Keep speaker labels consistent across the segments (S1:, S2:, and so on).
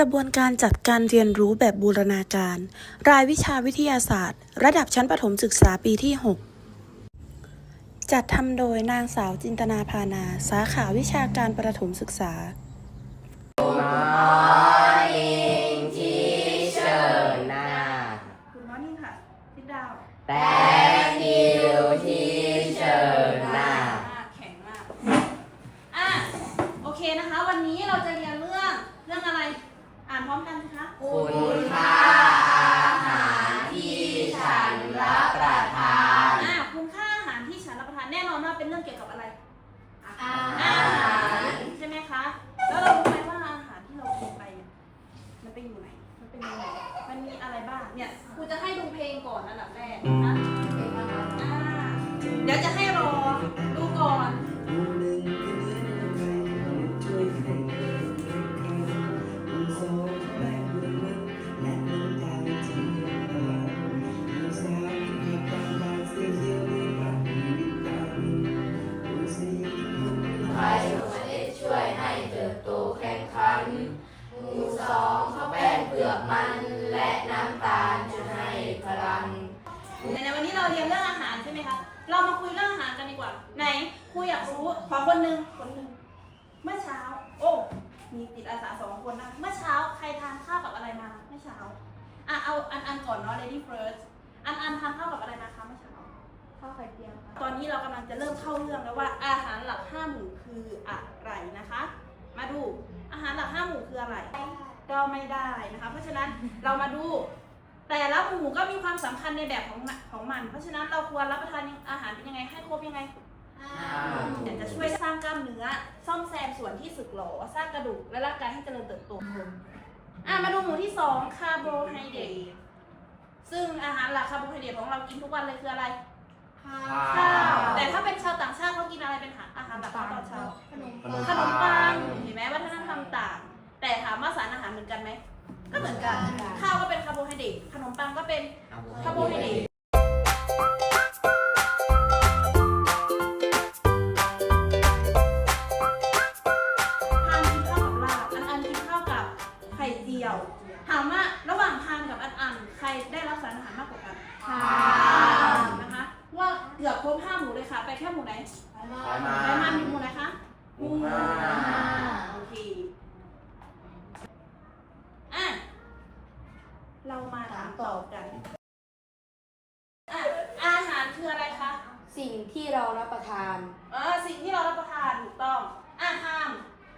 S1: ระบวนการจัดการเรียนรู้แบบบูรณาการ รายวิชาวิทยาศาสตร์ ระดับชั้นประถมศึกษาปีที่ 6 จัดทำโดยนางสาวจินตนาพานา สาขาวิชาการประถมศึกษา
S2: หน้า
S3: คุณมอนิ่งค่ะทิดดาว
S2: Thank you teacher หน้า
S3: แข็งมาก อะ โอเคนะคะ วันนี้เราจะเรียนเรื่อง เรื่องอะไร อ่าน พร้อมกันสิคะ
S2: คุณค่าอาหารที่ฉันรับประทาน
S3: อะคุณค่าอาหารที่ฉันรับประทานแน่นอนว่าเป็นเรื่องเกี่ยวกับอะไร
S2: อาหาร
S3: ใช่ไหมคะ แล้วเรารู้ไหมว่าอาหารที่เรากินไปเนี่ยมันไปอยู่ไหน มันเป็นยังไงมันมีอะไรบ้าง เนี่ยครูจะให้ดูเพลงก่อนอันดับแรกนะ อ่าเดี๋ยวจะให้รอดูก่อน
S2: เรา
S3: เรียนเรื่องอาหารใช่ไหมคะ เรามาคุยเรื่องอาหารกันดีกว่า ไหนครูอยากรู้ ขอคนหนึ่งคนหนึ่งเมื่อเช้า โอ้ มีติดอาสาสองคนนะ เมื่อเช้าใครทานข้าวกับอะไรมา เมื่อเช้า อะเอาอันอันก่อนเนาะ lady first อันอันทานข้าวกับอะไรนะคะเมื่อเช้า ข้าวไข่เจียวค่ะ ตอนนี้เรากำลังจะเริ่มเข้าเรื่องแล้วว่าอาหารหลักห้าหมู่คืออะไรนะคะ มาดูอาหารหลักห้าหมู่คืออะไร ก็ไม่ได้นะคะ เพราะฉะนั้นเรามาดู แต่ละหมู่ก็มีความสำคัญในแบบของมันของมัน เพราะฉะนั้นเราควรรับประทานอาหารเป็นยังไงให้ครบยังไงเดี๋ยวจะช่วยสร้างกล้ามเนื้อ ซ่อมแซมส่วนที่สึกหรอสร้างกระดูกและร่างกายให้เจริญเติบโตอะมาดูหมู่ที่สองคาร์โบไฮเดรตซึ่งอาหารหลักคาร์โบไฮเดรตของเรากินทุกวันเลยคืออะไรข้าวแต่ถ้าเป็นชาวต่างชาติเขากินอะไรเป็นอาหารหลักตอนเช้า
S2: ขนม
S3: ขนม คาร์โบไฮเดร สิ่
S4: งที่เรารับประทาน
S3: เออสิ่งที่เรารับประทานถูกต้องอาหาร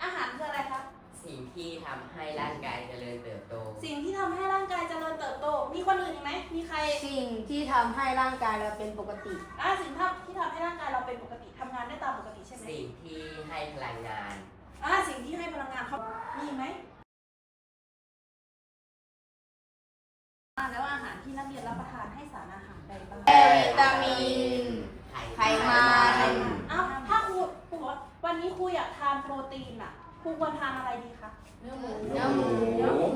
S3: อาหารคืออะไรคะ
S2: สิ่งที่ทำให้ร่างกายเจริญเติบโต
S3: สิ่งที่ทำให้ร่างกายเจริญเติบโต มีคนอื่นอีกไหมมีใคร
S4: สิ่งที่ทำให้ร่างกายเราเป็นปกติ
S3: อ่าสิ่งที่ที่ทำให้ร่างกายเราเป็นปกติทำงานได้ตามปกติใช่ไหม
S2: สิ่งที่ให้พลังงาน
S3: อ่าสิ่งที่ให้พลังงานเขามีไหมอ่าแล้วอาหารที่นักเรียนรับประทานให้สารอาหารใดบ้าง
S4: วิตามิน ไขมัน
S3: อ้าวถ้าครูครูบอกว่าวันนี้ครูอยากทานโปรตีนอะครูควรทานอะไรดีคะ
S4: เนื้อหมูเนื้อหมู
S3: เนื้อหมู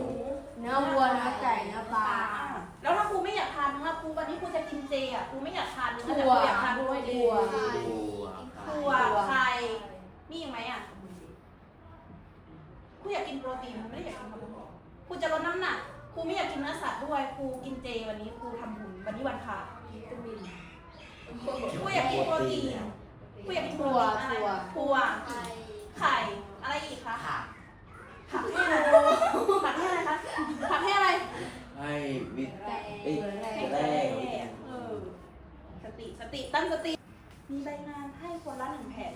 S4: เนื้อวัวเนื้อไก่เนื้อปลา
S3: อ่าแล้วถ้าครูไม่อยากทานเนื้อครูวันนี้ครูจะกินเจอะครูไม่อยากทานเนื้อแต่
S4: ถั่
S3: ควรูอยากทาน
S4: ถั่
S3: ด้
S4: ว
S3: วยดี
S4: ถั่ว
S3: ถั่วไข่มีอีกไหมอะครูอยากกินโปรตีนครูไม่ได้อยากกินคาร์โบไฮเดรตครูจะลดน้ำหนักครูไม่อยากกินเนื้อสัตว์ด้วยครูกินเจวันนี้ครูทำบุญวันนี้วันพระค รูอยากกินโปรตีนครูอยากกินโปรตีนอะไร
S4: ถั่ว
S3: ถั่วไข่อะไรอีกคะ
S2: ผัก
S3: ผักให้อะไรผักให้อะไรคะผักให้อะไร
S5: ให้วิต
S4: แต่
S5: เอ้ย
S3: ให้
S5: จะได้
S3: เออสติสติตั้งสติ มีใบงานให้คนละหนึ่งแผ่น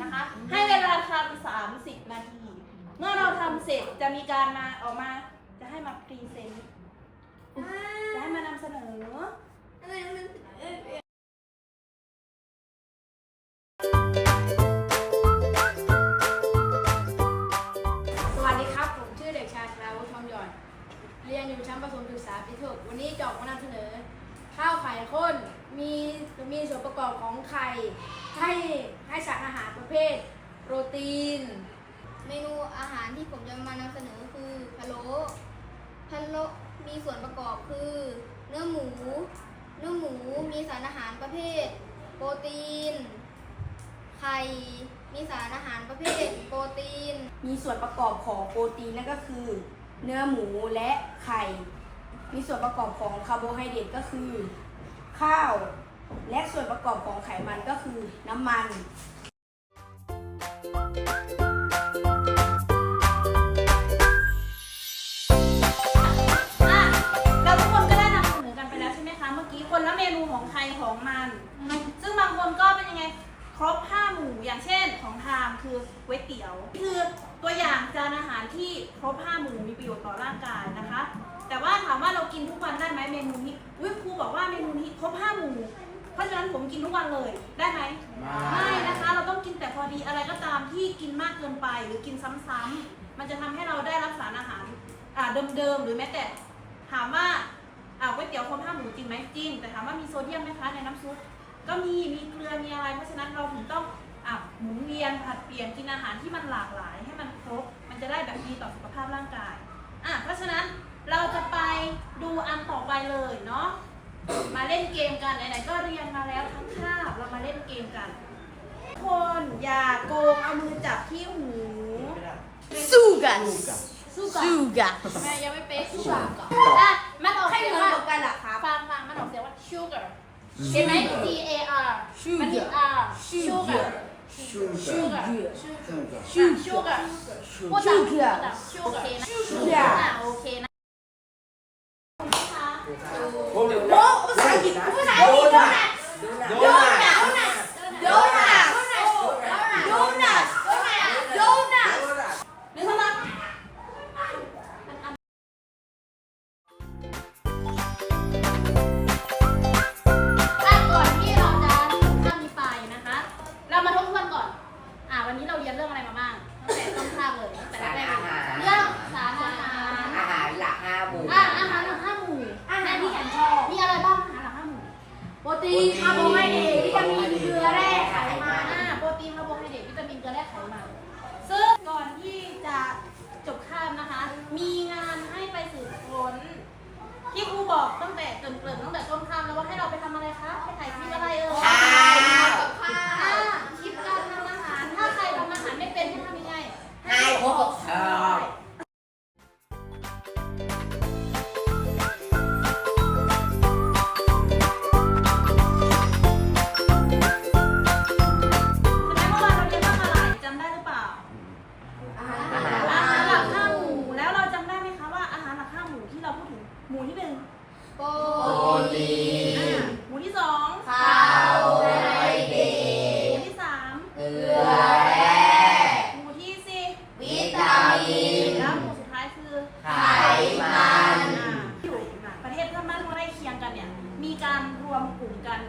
S3: นะคะ ให้เวลาทำสามสิบนาที เมื่อเราทำเสร็จจะมีการมาออกมา จะให้มาพรีเซนต์จะให้มานำเสนอ
S4: ส ประกอบของไข่ให้ให้สารอาหารประเภท โปรตีน
S6: เมนูอาหารที่ผมจะมานำเสนอคือพะโล้พะโล้มีส่วนประกอบคือ เนื้อหมู เนื้อหมูมีสารอาหารประเภท โปรตีน ไข่ มีสารอาหารประเภท โปรตีน
S4: มีส่วนประกอบของโปรตีนนั่นก็คือ เนื้อหมูและไข่ มีส่วนประกอบของคาร์โบไฮเดรตก็คือ ข้าว และส่วนประกอบของไขมันก็คือน้ำมัน
S3: อะเราทุกคนก็ได้นำเสนอกันไปแล้วใช่ไหมคะ เมื่อกี้คนละเมนูของใครของมัน ซึ่งบางคนก็เป็นยังไงครบห้าหมู่อย่างเช่นของทามคือก๋วยเตี๋ยวคือตัวอย่างจานอาหารที่ครบห้าหมู่มีประโยชน์ต่อร่างกายนะคะ แต่ว่าถามว่าเรากินทุกวันได้ไหมเมนูนี้อุ้ยครูบอกว่าเมนูนี้ครบห้าหมู่ เพราะฉะนั้นผมกินทุกวันเลยได้ไหมไม่นะคะ เราต้องกินแต่พอดีอะไรก็ตามที่กินมากเกินไป หรือกินซ้ำๆมันจะทำให้เราได้รับสารอาหารอ่าเดิมๆหรือแม้แต่ถามว่าอ่าก๋วยเตี๋ยวครบห้าหมูจริงไหมจริงแต่ถามว่ามีโซเดียมไหมคะในน้ำซุปก็มีมีเกลือมีอะไร เพราะฉะนั้นเราถึงต้องอะหมุนเวียนผัดเปลี่ยนกินอาหารที่มันหลากหลาย ให้มันครบมันจะได้แบบดีต่อสุขภาพร่างกายอะเพราะฉะนั้นเราจะไปดูอันต่อไปเลยเนาะ มาเล่นเกมกันไหนๆก็เรียนมาแล้วทั้งคาบเรามาเล่นเกมกันทุกคนอย่าโกงเอามือจับที่หู
S4: สู้กัน
S3: สู้ก่อน
S4: สู้กัน
S2: แม่ยังไม่เป๊ะสู้ก่อน
S3: อะมันออก
S4: ให้
S3: เสียง
S4: เงิน
S3: ว่า
S4: เดียวกันเหรอครับ
S3: ฟังฟังมันออกเสียงว่า sugar เห็นไหม C A R มันมี R sugar sugar sugar พูดตามพูดตาม sugar โอเคนะ
S4: sugar
S3: อะโอเคนะ
S5: โอ้ภาษาอังกฤษนะภาษา
S2: โดนัท
S5: โดนัท
S2: โด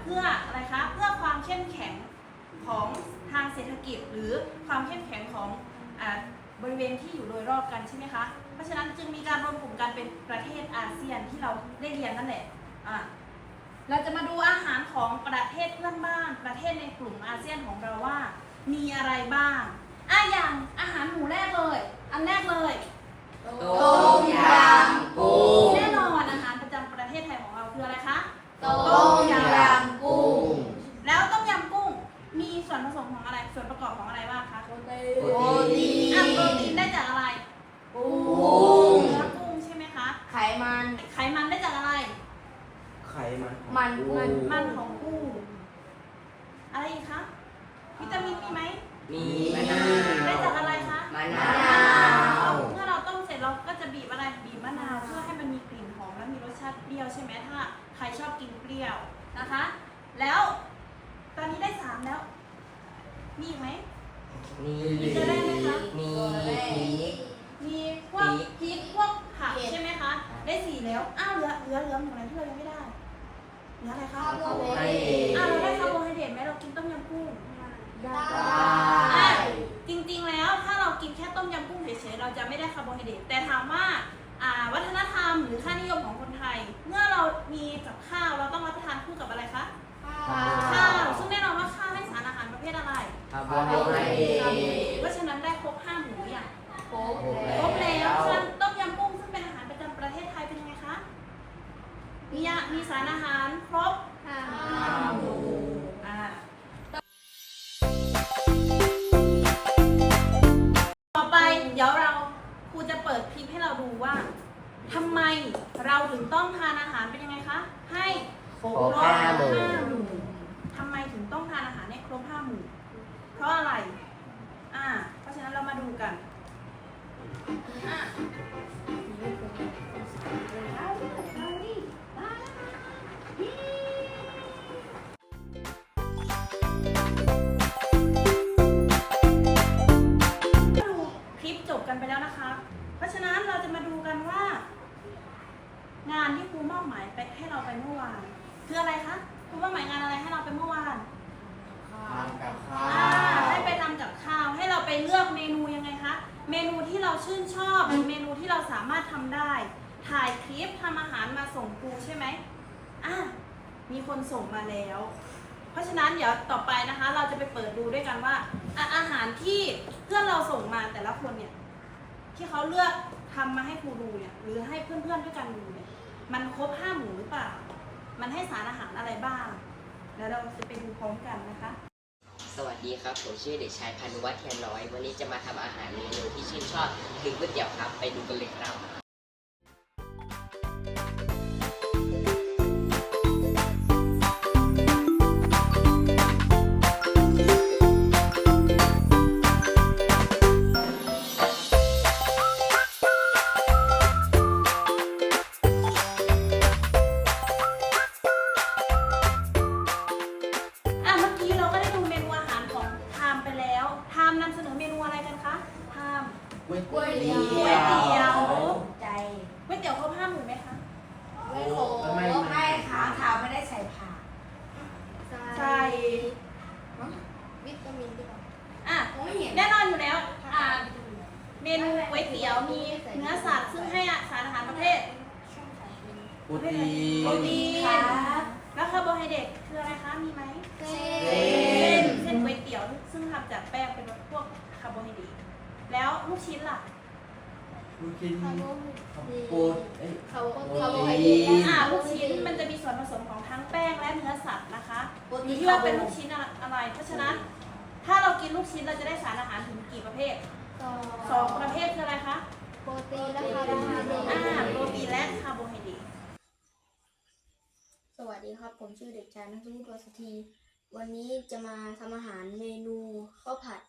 S3: เพื่
S2: อ
S3: อะไรคะ เพื่อ
S2: ความ
S3: เข้มแข็งของทางเศรษฐกิจ หรือความเข้มแข็งของอ่าบริเวณที่อยู่โดยรอบกันใช่ไหมคะ เพราะฉะนั้นจึงมีการรวมกลุ่มกันเป็นประเทศอาเซียนที่เราได้เรียนนั่นแหละอะเราจะมาดูอาหารของประเทศเพื่อนบ้าน ประเทศในกลุ่มอาเซียนของเราว่า มีอะไรบ้างอะอย่างอาหารหมู่แรกเลย อันแรกเลย
S2: ต้มยำกุ้ง
S3: แน่นอนอาหารประจำประเทศไทยของเราคืออะไรคะ
S2: ต้มยำกุ้ง
S3: แล้วต้มยำกุ้งมีส่วนผสมของอะไร ส่วนประกอบของอะไรบ้างคะ
S2: โปรตีน
S3: อะโปรตีนได้จากอะไร
S2: กุ้ง
S3: เนื้อกุ้งใช่ไหมคะ
S4: ไขมัน
S3: ไขมันได้จากอะไร
S5: ไขมันของ
S4: มัน
S5: กุ้ง
S4: มัน
S3: มันของกุ้งอะไรอีกคะวิตามินมีไหม
S2: มีมะนา
S3: ได้จาก
S2: ว
S3: อะไรคะ
S2: มะนาว
S3: เมื่อเราต้มเสร็จเราก็จะบีบอะไรบีบมะนาวเพื่อให้มันมีกลิ่นหอมและมีรสชาติเปรี้ยวใช่ไหมถ้าใค รชอบกินเปรี้ยวนะคะ แล้วตอนนี้ได้สามแล้ว มีอีกไหม
S2: มี
S3: มีเกลือแร่ไหมคะ
S2: มีพริก
S3: มีพวกพริกพวกผักใช่ไหมคะ ได้สี่แล้ว อ้าวเหลือเหลือเหลือหมูอะไรที่เรายังไม่ได้ เหลืออะไรคะ
S6: คาร์โบไฮ
S2: ให้
S6: เดรต
S3: อ้าวเราได้คาร์โบไฮเดรตไหมเรากินต้มยำกุ้ง
S6: ได้
S3: อะจริงๆแล้วถ้าเรากินแค่ต้มยำกุ้งเฉยๆเราจะไม่ได้คาร์โบไฮเดรตแต่ถามว่าอ่า วัฒนธรรมหรือค่านิยมของคนไทย เมื่อเรามีกับข้าวเราต้องรับประทานคู่
S5: กับ
S3: อะไร อะไรบ้าง แล้วเราจะไปดูพร้อมกันนะคะ
S2: สวัสดีครับ ผมชื่อเด็กชายพานุวัฒน์เทียนน้อย วันนี้จะมาทำอาหารเมนูที่ชื่นชอบคือก๋วยเตี๋ยวครับ ไปดูกันเลยครับ
S7: ผัก
S3: ใช่
S6: วิตามินดีกว่า
S3: อะ
S6: มองไม่เห็น
S3: แน่นอนอยู่แล้วอะเมนูก๋วยเตี๋ยวมีเนื้อสัตว์ซึ่งให้สารอาหารประเภท
S5: โปรตี
S3: โปร
S5: น
S3: ตีน
S7: ครับ
S3: แล้วคาร์โบไฮเดรตคืออะไรคะมีไหม
S6: เส้
S5: เส้
S3: เส้น
S5: น
S3: เส้นก๋วยเตี๋ยวซึ่งทำจากแป้งเป็นพวกคาร์โบไฮเดรตแล้วลูกชิ้นล่ะ
S5: ลูกชิ้น
S6: คาร์โบ
S5: โปรเอ้ย
S6: คาร์โบ
S5: โปร
S6: คาร์โบไฮ
S5: ตี
S6: เดรต
S5: น
S3: อ่าลูกชิ้นมันจะมีส่วนผสมของทั้งแป้งและเนื้อสัตว์นะคะ
S7: โปร
S3: อ
S7: ตี
S3: ยู่
S7: น
S3: ที่ว่าเป็นลูกชิ้นอะไร เพราะฉะนั้น ถ้าเรากินลูกชิ้นเราจะได้สารอาหารถึงกี่ประเภทสองประเภทคืออะไรคะ
S6: โปรตีนและคาร์โบไฮเดรต
S3: อ่าโปรตีนและคาร์โบไฮเดรต
S6: สวัสดีครับ ผมชื่อเด็กชายนัทวุฒิวสธีวันนี้จะมาทำอาหารเมนูข้าวผัด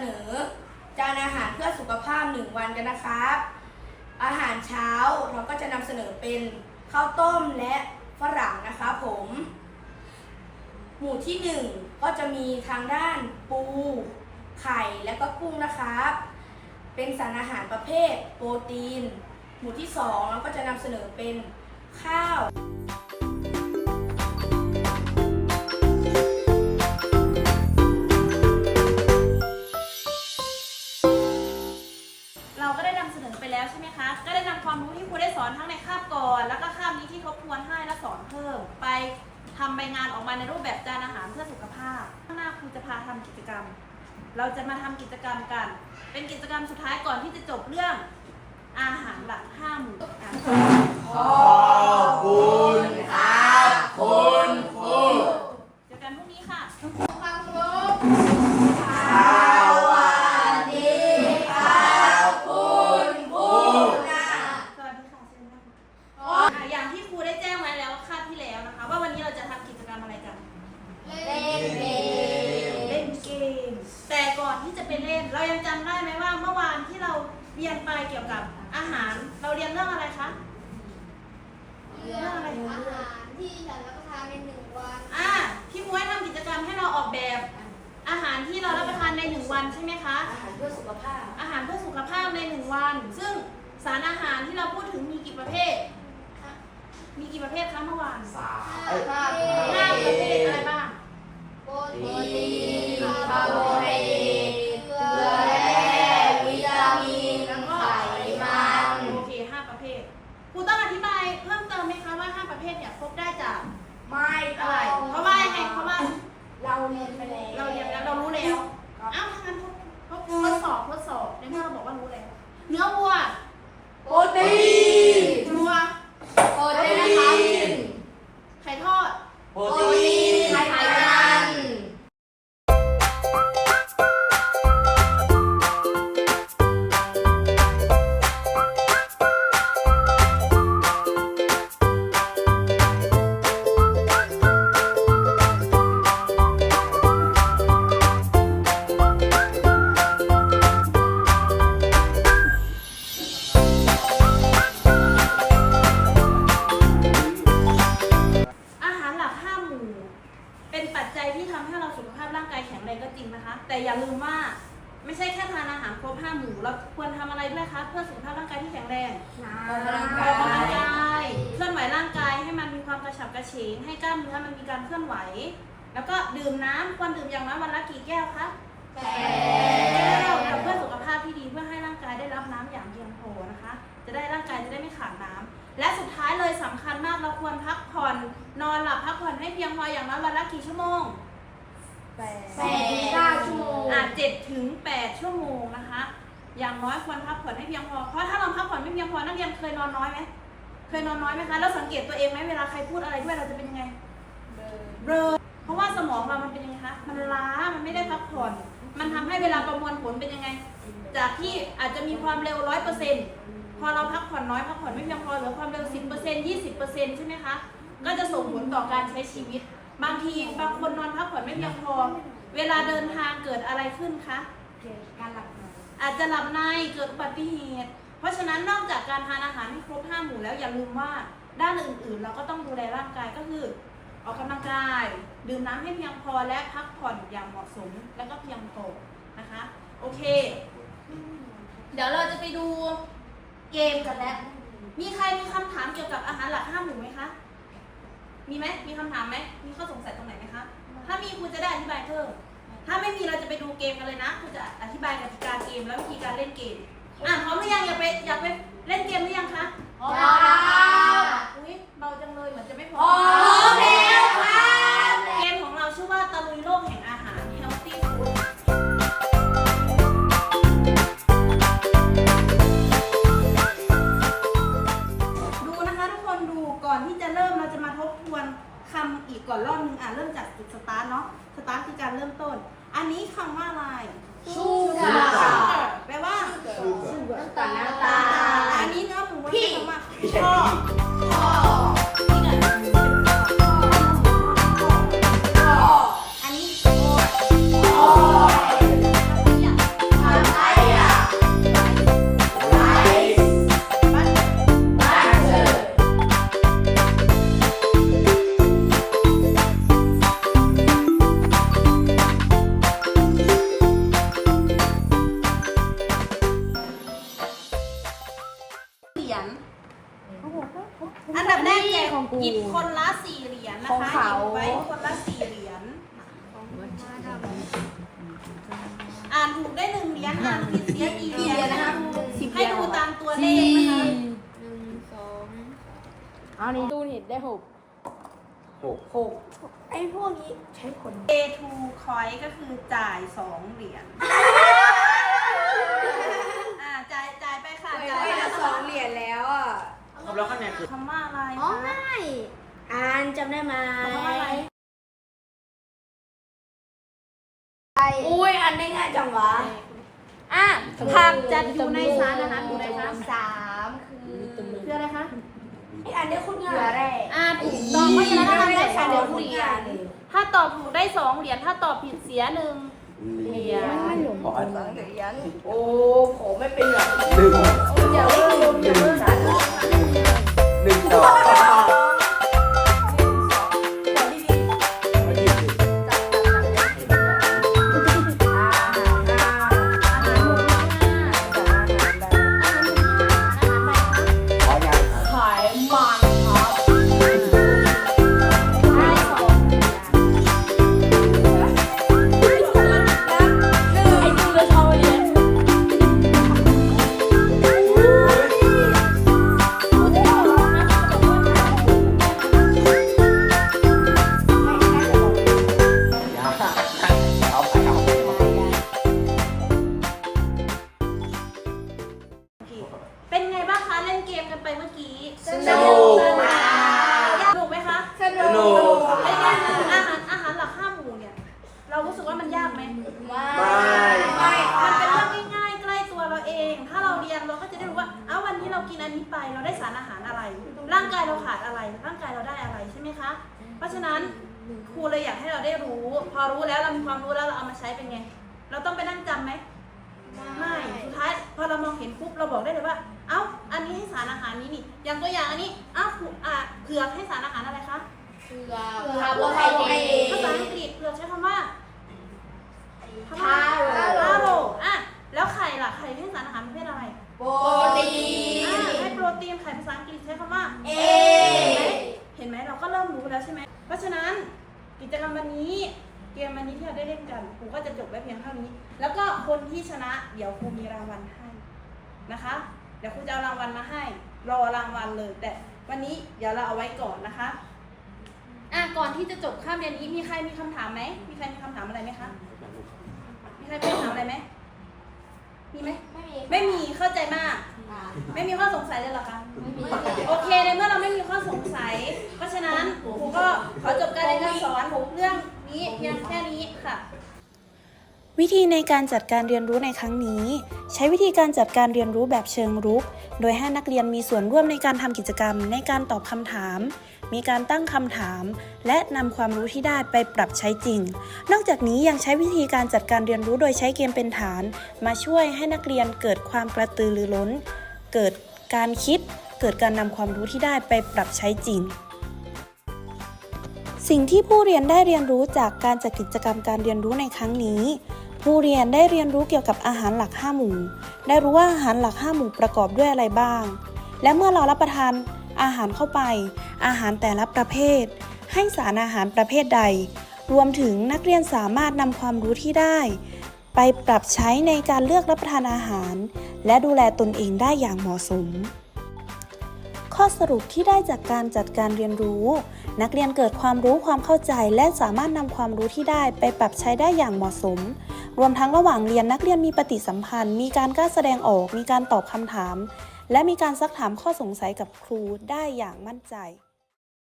S3: นำ
S4: เสนอ จานอาหารเพื่อสุขภาพหนึ่งวันกันนะครับ อาหารเช้าเราก็จะนำเสนอเป็นข้าวต้มและฝรั่งนะครับผม หมู่ที่หนึ่งก็จะมีทางด้านปู ไข่และก็กุ้งนะครับ เป็นสารอาหารประเภทโปรตีน หมู่ที่สองเราก็จะนำเสนอเป็นข้าว
S3: ใช่ไหมคะ ก็ได้นำความรู้ที่ครูได้สอนทั้งในคาบก่อน แล้วก็คาบนี้ที่ทบทวนให้และสอนเพิ่ม ไปทำใบงานออกมาในรูปแบบจานอาหารเพื่อสุขภาพ ข้างหน้าครูจะพาทำกิจกรรม เราจะมาทำกิจกรรมกัน เป็นกิจกรรมสุดท้ายก่อนที่จะจบเรื่องอาหารหลักห้าหมู่อะ
S5: ขอบคุณครับคุณครู
S3: เจอกันพรุ่งนี้ค่ะ
S6: เรา
S3: เรียนไปเกี่ยวกับอาหาร เราเรียนเรื่องอะไรคะ
S6: เรื่องอาหารที่ฉันรับประทานในหนึ่งวัน
S3: อ่าพี่ม้วยทำกิจกรรมให้เราออกแบบ อาหารที่เรารับประทานในหนึ่งวันใช่ไหมคะ
S2: อาหารเพื่อสุขภาพ
S3: อาหารเพื่อสุขภาพในหนึ่งวัน ซึ่งสารอาหารที่เราพูดถึงมีกี่ประเภท มีกี่ประเภทคะเมื่อวาน
S5: สาม
S6: ห้า
S5: เอ้ย
S6: ประเภ
S3: ห้า
S6: ท
S3: ประเภทอะไรบ้าง
S6: โปรตีน
S2: คาร์โบไฮ
S3: ห้าประเภทเนี่ยครบได้จาก
S8: ไม่
S3: อะไรเพราะว่ายังไงเพราะว่า
S8: เราเรียนไปแล้ว
S3: เราเรียนแล้วเรารู้แล้วเอ้าถ้างั้นทดทดทดสอบทดสอบในเมื่อเราบอกว่ารู้แล้วเนื้อวัว
S8: โปรตีน
S3: วัว
S2: โปรตีน
S3: ไข่ทอด
S5: โปรตีน
S2: ไขมัน
S3: แล้วก็ดื่มน้ำควรดื่มอย่างน้อยวันละกี่แก้วคะ
S6: แป
S3: แก้ว
S6: ด
S3: แต่เพื่อสุขภาพที่ดีเพื่อให้ร่างกายได้รับน้ำอย่างเพียงพอนะคะ จะได้ร่างกายจะได้ไม่ขาดน้ำและสุดท้ายเลยสำคัญมากเราควรพักผ่อนนอนหลับพักผ่อนให้เพียงพออย่างน้อยวันละกี่ชั่วโมง
S8: แปด
S2: แปดเก้าชั่วโมง
S3: อะเจ็ดถึงแปดชั่วโมงนะคะ อย่างน้อยควรพักผ่อนให้เพียงพอ เพราะถ้าเราพักผ่อนไม่เพียงพอนักเรียนเคยนอนน้อยไหมเคยนอนน้อยไหมคะ แล้วสังเกตตัวเองไหมเวลาใครพูดอะไรด้วยเราจะเป็นยังไง เบลอเพราะว่าสมองเรามันเป็นยังไงคะมันล้ามันไม่ได้พักผ่อน มันทำให้เวลาประมวลผลเป็นยังไง จากที่อาจจะมีความเร็วร้อยเปอร์เซ็นต์พอเราพักผ่อนน้อยพักผ่อนไม่เพียงพอเหลือความเร็วสิบเปอร์เซ็นต์ยี่สิบเปอร์เซ็นต์ใช่ไหมคะก็จะส่งผลต่อการใช้ชีวิต บางทีบางคนนอนพักผ่อนไม่เพียงพอ เวลาเดินทางเกิดอะไรขึ้นคะ
S8: การหลับนอน
S3: อาจจะหลับในเกิดอุบัติเหตุ เพราะฉะนั้นนอกจากการทานอาหารที่ครบห้าหมู่แล้วอย่าลืมว่าด้านอื่นๆ เราก็ต้องดูแลร่างกายก็คือ ออกกำลังกาย ดื่มน้ำให้เพียงพอและพักผ่อนอย่างเหมาะสมและก็เพียงพอนะคะ โอเค เดี๋ยวเราจะไปดูเกมกันแล้ว มีใครมีคำถามเกี่ยวกับอาหารหลักห้าหมู่ไหมคะ มีไหม มีคำถามไหม มีข้อสงสัยตรงไหนไหมคะ ถ้ามีครูจะได้อธิบายเพิ่ม ถ้าไม่มีเราจะไปดูเกมกันเลยนะครูจะอธิบายกติกาเกมและวิธีการเล่นเกม อะพร้อมหรือยังอยากไปอยากไปเล่นเกมหรือยังคะ
S2: พร้อมแล้วครับ
S3: อุ้ยเบาจังเลยเหมือนจะไม่พ
S2: พ
S3: ร้
S2: ร้
S3: อ
S2: อ
S3: ม
S2: มแล้ว
S3: นี้ใช้ผล A2 คอยก็คือจ่าย 2 เหรียญจ่ายไปค่ะจ่ายไปสองเหรียญแล้วอะครแล้ว
S2: ข้าง
S3: ในคือคำว่าอะ
S2: ไรอ๋
S3: อคะ ไม่อ่านจำได้ไหมเำาเามา
S8: ไหไป
S3: อุ้ยอันนี้ง่ายจังวะ อะผักจะอยู่ในสารนะคะอยู่ในสาน
S6: สามคือ
S3: คืออะไรคะ
S8: อันนี้คุณ
S6: เหรอ
S3: อ่าถูกต้องเพราะฉะนั้นเราได้สอง
S8: เห
S3: รียญ ถ้าตอบถูกได้สองเหรียญ ถ้าตอบผิดเสียหนึ่งเหรียญ
S8: โอ้ผมไม่เป็นหรอก
S5: หนึ่ง
S3: อย่าเพิ่งอย่าเพิ่ง
S5: หนึ่งดอกะ
S3: ฉะนั้นครูเลยอยากให้เราได้รู้ พอรู้แล้วเรามีความรู้แล้วเราเอามาใช้เป็นไง เราต้องไปนั่งจำไหมไม่สุดท้ายพอเรามองเห็นปุ๊บเราบอกได้เลยว่า เอ้า อันนี้ให้สารอาหารนี้นี่ อย่างตัวอย่างอันนี้ เอ้าผูอะเผือกให้สารอาหารอะไรคะ
S6: เกลือ
S8: คาร์โบไฮเดรต
S3: ภาษาอังกฤษเผือกใช้คำว่า
S6: ทาโร่
S3: ทาโร่อะแล้วไข่ล่ะไข่ให้สารอาหารประเภทอะไร
S8: โปรตี
S3: อะ
S8: น
S3: ให้โปรตีนไข่ภาษาอังกฤษใช้คำว่า
S8: เอ
S3: เห็นไหมเราก็เริ่มรู้แล้วใช่ไหม เพราะฉะนั้นกิจกรรมวันนี้เกมวันนี้ที่เราได้เล่นกันครูก็จะจบไว้เพียงเท่านี้ แล้วก็คนที่ชนะเดี๋ยวครูมีรางวัลให้นะคะ เดี๋ยวครูจะเอารางวัลมาให้ รอรางวัลเลย แต่วันนี้เดี๋ยวเราเอาไว้ก่อนนะคะอะก่อนที่จะจบข้ามเรียนนี้มีใครมีคำถามไหมมีใครมีคำถามอะไรไหมคะมีใครมีคำถามอะไรไหมมีไหม
S6: ไม่มี
S3: ไม่มีเข้าใจมาก ไม่มีข้อสงสัยเลยเหรอคะ โอเคในเมื่อเราไม่มีข้อสงสัย เพราะฉะนั้นครูก็ขอจบการเรียนการสอนเรื่องนี้เพียงแค่นี้ค่ะ
S1: วิธีในการจัดการเรียนรู้ในครั้งนี้ ใช้วิธีการจัดการเรียนรู้แบบเชิงรุก โดยให้นักเรียนมีส่วนร่วมในการทำกิจกรรม ในการตอบคำถาม มีการตั้งคำถาม และนำความรู้ที่ได้ไปปรับใช้จริง นอกจากนี้ยังใช้วิธีการจัดการเรียนรู้โดยใช้เกมเป็นฐาน มาช่วยให้นักเรียนเกิดความกระตือรือร้น เกิดการคิด เกิดการนำความรู้ที่ได้ไปปรับใช้จริง สิ่งที่ผู้เรียนได้เรียนรู้จากการจัดกิจกรรมการเรียนรู้ในครั้งนี้ ผู้เรียนได้เรียนรู้เกี่ยวกับอาหารหลัก 5 หมู่ ได้รู้ว่าอาหารหลัก 5 หมู่ประกอบด้วยอะไรบ้าง และเมื่อเรารับประทานอาหารเข้าไป อาหารแต่ละประเภท ให้สารอาหารประเภทใด รวมถึงนักเรียนสามารถนำความรู้ที่ได้ ไปปรับใช้ในการเลือกรับประทานอาหาร และดูแลตนเองได้อย่างเหมาะสม ข้อสรุปที่ได้จากการจัดการเรียนรู้ นักเรียนเกิดความรู้ความเข้าใจ และสามารถนำความรู้ที่ได้ไปปรับใช้ได้อย่างเหมาะสม รวมทั้งระหว่างเรียนนักเรียนมีปฏิสัมพันธ์ มีการกล้าแสดงออก มีการตอบคำถาม และมีการซักถามข้อสงสัยกับครูได้อย่างมั่นใจ